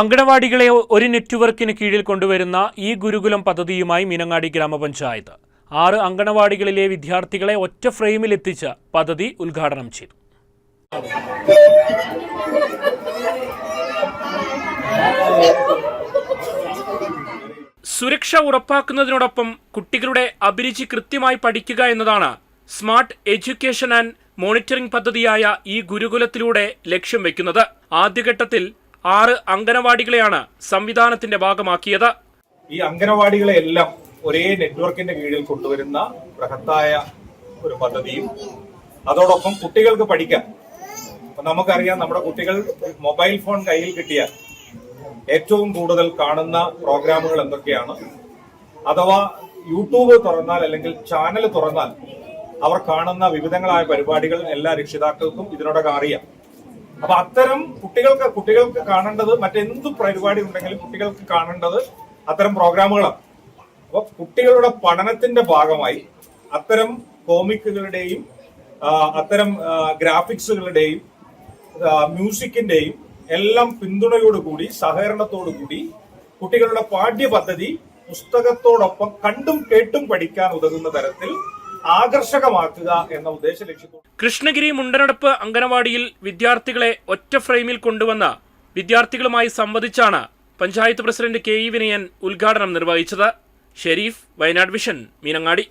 അങ്കണവാടികളെ ഒരു നെറ്റ്വർക്കിന് കീഴിൽ കൊണ്ടുവരുന്ന ഈ ഗുരുകുലം പദ്ധതിയുമായി മീനങ്ങാടി ഗ്രാമപഞ്ചായത്ത്. ആറ് അങ്കണവാടികളിലെ വിദ്യാർത്ഥികളെ ഒറ്റ ഫ്രെയിമിൽ എത്തിച്ച പദ്ധതി ഉദ്ഘാടനം ചെയ്തു. സുരക്ഷ ഉറപ്പാക്കുന്നതിനോടൊപ്പം കുട്ടികളുടെ അഭിരുചി കൃത്യമായി പഠിക്കുക എന്നതാണ് സ്മാർട്ട് എഡ്യൂക്കേഷൻ ആൻഡ് മോണിറ്ററിംഗ് പദ്ധതിയായ ഈ ഗുരുകുലത്തിലൂടെ ലക്ഷ്യം വെക്കുന്നത്. ആദ്യഘട്ടത്തിൽ ആറ് അംഗനവാടികളെയാണ് സംവിധാനത്തിന്റെ ഭാഗമാക്കിയത്. ഈ അംഗനവാടികളെ എല്ലാം ഒരേ നെറ്റ്വർക്കിന്റെ കീഴിൽ കൊണ്ടുവരുന്ന ബൃഹത്തായ ഒരു പദ്ധതിയും അതോടൊപ്പം കുട്ടികൾക്ക് പഠിക്കാം നമുക്കറിയാം നമ്മുടെ കുട്ടികൾ മൊബൈൽ ഫോൺ കയ്യിൽ കിട്ടിയാൽ ഏറ്റവും കൂടുതൽ കാണുന്ന പ്രോഗ്രാമുകൾ എന്തൊക്കെയാണ്? അഥവാ യൂട്യൂബ് തുറന്നാൽ അല്ലെങ്കിൽ ചാനൽ തുറന്നാൽ അവർ കാണുന്ന വിവിധങ്ങളായ പരിപാടികൾ എല്ലാ രക്ഷിതാക്കൾക്കും ഇതിനോടൊക്കെ അറിയാം. അപ്പൊ അത്തരം കുട്ടികൾക്ക് കുട്ടികൾക്ക് കാണേണ്ടത് മറ്റെന്ത് പരിപാടി ഉണ്ടെങ്കിലും കുട്ടികൾക്ക് കാണേണ്ടത് അത്തരം പ്രോഗ്രാമുകളാണ്. അപ്പൊ കുട്ടികളുടെ പഠനത്തിന്റെ ഭാഗമായി അത്തരം കോമിക്കുകളുടെയും അത്തരം ഗ്രാഫിക്സുകളുടെയും മ്യൂസിക്കിന്റെയും എല്ലാം പിന്തുണയോടുകൂടി സഹകരണത്തോടുകൂടി കുട്ടികളുടെ പാഠ്യപദ്ധതി പുസ്തകത്തോടൊപ്പം കണ്ടും കേട്ടും പഠിക്കാൻ ഉതകുന്ന തരത്തിൽ ആകർഷകമാക്കുക എന്ന ഉദ്ദേശ ലക്ഷ്യത്തോടെ കൃഷ്ണഗിരി മുണ്ടനടപ്പ് അംഗനവാടിയിൽ വിദ്യാർത്ഥികളെ ഒറ്റ ഫ്രെയിമിൽ കൊണ്ടുവന്ന വിദ്യാർത്ഥികളുമായി സംവദിച്ചാണ് panchayat president K E Vinayan ഉദ്ഘാടനം നിർവഹിച്ചത്. ഷെരീഫ് വയനാട് വിഷൻ മീനങ്ങാടി.